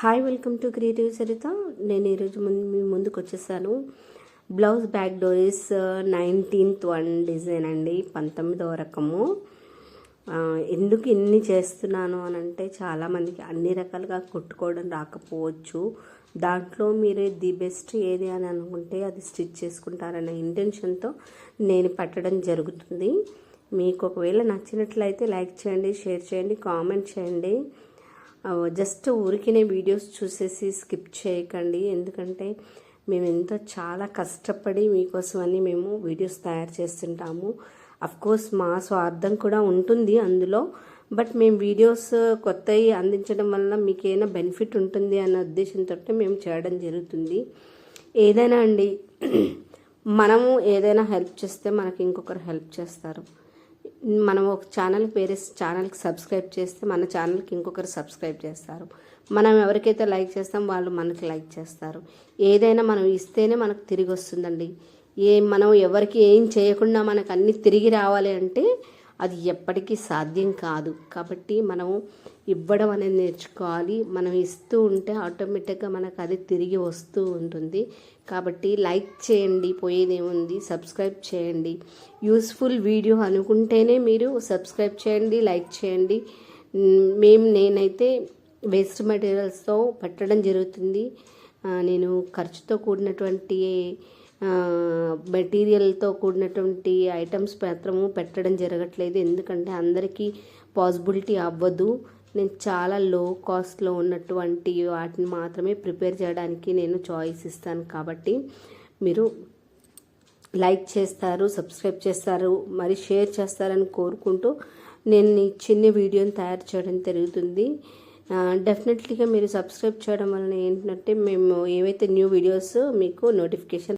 Hi welcome to creative Sarita. నేను ఈరోజు ముందు మీ ముందుకు వచ్చేసాను బ్లౌజ్ బ్యాక్ డోరీస్ uh, నైన్టీన్త్ వన్ డిజైన్ అండి. పంతొమ్మిదవ రకము. ఎందుకు ఇన్ని చేస్తున్నాను అని అంటే చాలామందికి అన్ని రకాలుగా కుట్టుకోవడం రాకపోవచ్చు. దాంట్లో మీరు ది బెస్ట్ ఏది అని అనుకుంటే అది స్టిచ్ చేసుకుంటారనే ఇంటెన్షన్తో నేను పట్టడం జరుగుతుంది. మీకు ఒకవేళ నచ్చినట్లయితే లైక్ చేయండి షేర్ చేయండి కామెంట్ చేయండి. జస్ట్ ఊరికినే వీడియోస్ చూసేసి స్కిప్ చేయకండి. ఎందుకంటే మేము ఎంతో చాలా కష్టపడి మీకోసం అని మేము వీడియోస్ తయారు చేస్తుంటాము. కోర్స్ మా స్వార్థం కూడా ఉంటుంది అందులో. బట్ మేము వీడియోస్ కొత్తవి అందించడం వల్ల మీకు ఏమైనా బెనిఫిట్ ఉంటుంది అన్న ఉద్దేశంతో మేము చేయడం జరుగుతుంది. ఏదైనా అండి మనము ఏదైనా హెల్ప్ చేస్తే మనకి ఇంకొకరు హెల్ప్ చేస్తారు. మనం ఒక ఛానల్ వేరే ఛానల్కి సబ్స్క్రైబ్ చేస్తే మన ఛానల్కి ఇంకొకరు సబ్స్క్రైబ్ చేస్తారు. మనం ఎవరికైతే లైక్ చేస్తాం వాళ్ళు మనకి లైక్ చేస్తారు. ఏదైనా మనం ఇస్తేనే మనకు తిరిగి వస్తుందండి. ఏ మనం ఎవరికి ఏం చేయకుండా మనకు అన్నీ తిరిగి రావాలి అంటే అది ఎప్పటికీ సాధ్యం కాదు. కాబట్టి మనము ఇవ్వడం అనేది నేర్చుకోవాలి. మనం ఇస్తూ ఉంటే ఆటోమేటిక్గా మనకు అది తిరిగి వస్తూ ఉంటుంది. కాబట్టి లైక్ చేయండి పోయేదేముంది సబ్స్క్రైబ్ చేయండి. యూస్ఫుల్ వీడియో అనుకుంటేనే మీరు సబ్స్క్రైబ్ చేయండి లైక్ చేయండి. మేము నేనైతే వేస్ట్ మెటీరియల్స్తో పెట్టడం జరుగుతుంది. నేను ఖర్చుతో కూడినటువంటి మెటీరియల్తో కూడినటువంటి ఐటమ్స్ మాత్రము పెట్టడం జరగట్లేదు. ఎందుకంటే అందరికీ పాసిబిలిటీ అవ్వదు. నేను చాలా లో కాస్ట్లో ఉన్నటువంటి వాటిని మాత్రమే ప్రిపేర్ చేయడానికి నేను చాయిస్ ఇస్తాను కాబట్టి మీరు లైక్ చేస్తారు సబ్స్క్రైబ్ చేస్తారు మరి షేర్ చేస్తారని కోరుకుంటూ నేను ఈ చిన్న వీడియోని తయారు చేయడం జరుగుతుంది. డెఫినెట్లీగా మీరు సబ్స్క్రైబ్ చేయడం వలన ఏంటంటే మేము ఏవైతే న్యూ వీడియోస్ మీకు నోటిఫికేషన్